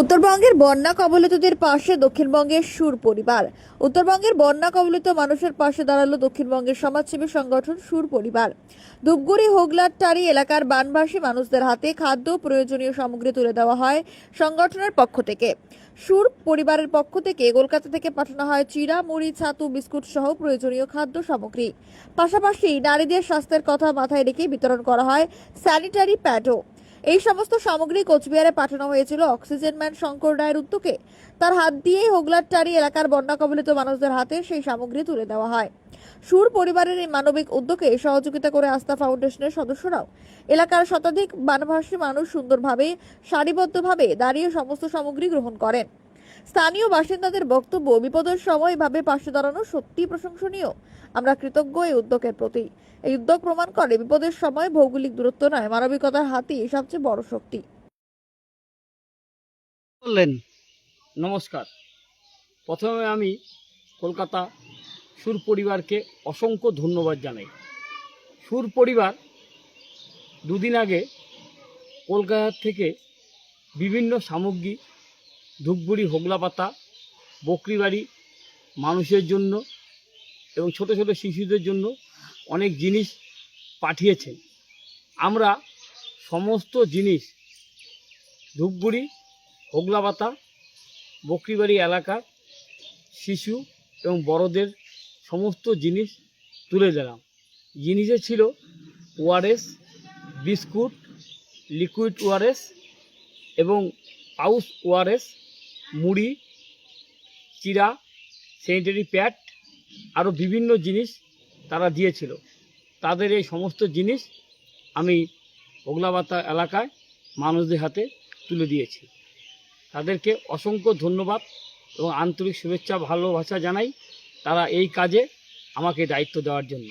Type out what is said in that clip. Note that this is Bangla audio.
উত্তরবঙ্গের বন্যা কবলিতদের পাশে দক্ষিণবঙ্গের সুর পরিবার। উত্তরবঙ্গের বন্যা কবলিত মানুষের পাশে দাঁড়াল দক্ষিণবঙ্গের সমাজসেবী সংগঠন সুর পরিবার। ধূপগুড়ি হোগলাটারি এলাকার বানবাসী মানুষদের হাতে খাদ্য প্রয়োজনীয় সামগ্রী তুলে দেওয়া হয় সংগঠনের পক্ষ থেকে। সুর পরিবারের পক্ষ থেকে কলকাতা থেকে পাঠানো হয় চিড়া, মুড়ি, ছাতু, বিস্কুট সহ প্রয়োজনীয় খাদ্য সামগ্রী। পাশাপাশি নারীদের স্বাস্থ্যের কথা মাথায় রেখে বিতরণ করা হয় স্যানিটারি প্যাডও। এই সমস্ত সামগ্রী কোচবিহারে পাঠানো হয়েছিল অক্সিজেন ম্যান শঙ্কর রায়ের উদ্যোগে। তার হাত দিয়েই হোগলারটারি এলাকার বন্যা কবলিত মানুষদের হাতে সেই সামগ্রী তুলে দেওয়া হয়। সুর পরিবারের এই মানবিক উদ্যোগে সহযোগিতা করে আস্থা ফাউন্ডেশনের সদস্যরাও এলাকার শতাধিক বানভাসী মানুষ সুন্দরভাবে, সারিবদ্ধভাবে দাঁড়িয়ে সমস্ত সামগ্রী গ্রহণ করেন। স্থানীয় বাসিন্দাদের বক্তব্য বিপদের সময় ভাবে পাশে দাঁড়ানো সত্যি প্রশংসনীয়। আমরা কৃতজ্ঞ এই উদ্যোগের প্রতি। এই উদ্যোগ প্রমাণ করে বিপদের সময় ভৌগোলিক দূরত্ব নয়, মানবিকতার হাতই সবচেয়ে বড় শক্তি। বললেন, নমস্কার। প্রথমে আমি কলকাতা সুর পরিবারকে অসংখ্য ধন্যবাদ জানাই। সুর পরিবার দুদিন আগে কলকাতা থেকে বিভিন্ন সামগ্রী ধূপগুড়ি হোগলা পাতা বকরিবাড়ি মানুষের জন্য এবং ছোট ছোট শিশুদের জন্য অনেক জিনিস পাঠিয়েছেন। আমরা সমস্ত জিনিস ধূপগুড়ি, হোগলাপাতা, বকরিবাড়ি এলাকার শিশু এবং বড়দের সমস্ত জিনিস তুলে দিলাম। জিনিসে ছিল ওআরএস, বিস্কুট, লিকুইড ওআরএস এবং পাউস ওআরএস মুড়ি চিরা স্যানিটারি প্যাড আরও বিভিন্ন জিনিস তারা দিয়েছিল। তাদের এই সমস্ত জিনিস আমি ওগলাবাতা এলাকায় মানুষদের হাতে তুলে দিয়েছি। তাদেরকে অসংখ্য ধন্যবাদ এবং আন্তরিক শুভেচ্ছা, ভালোবাসা জানাই তারা এই কাজে আমাকে দায়িত্ব দেওয়ার জন্য।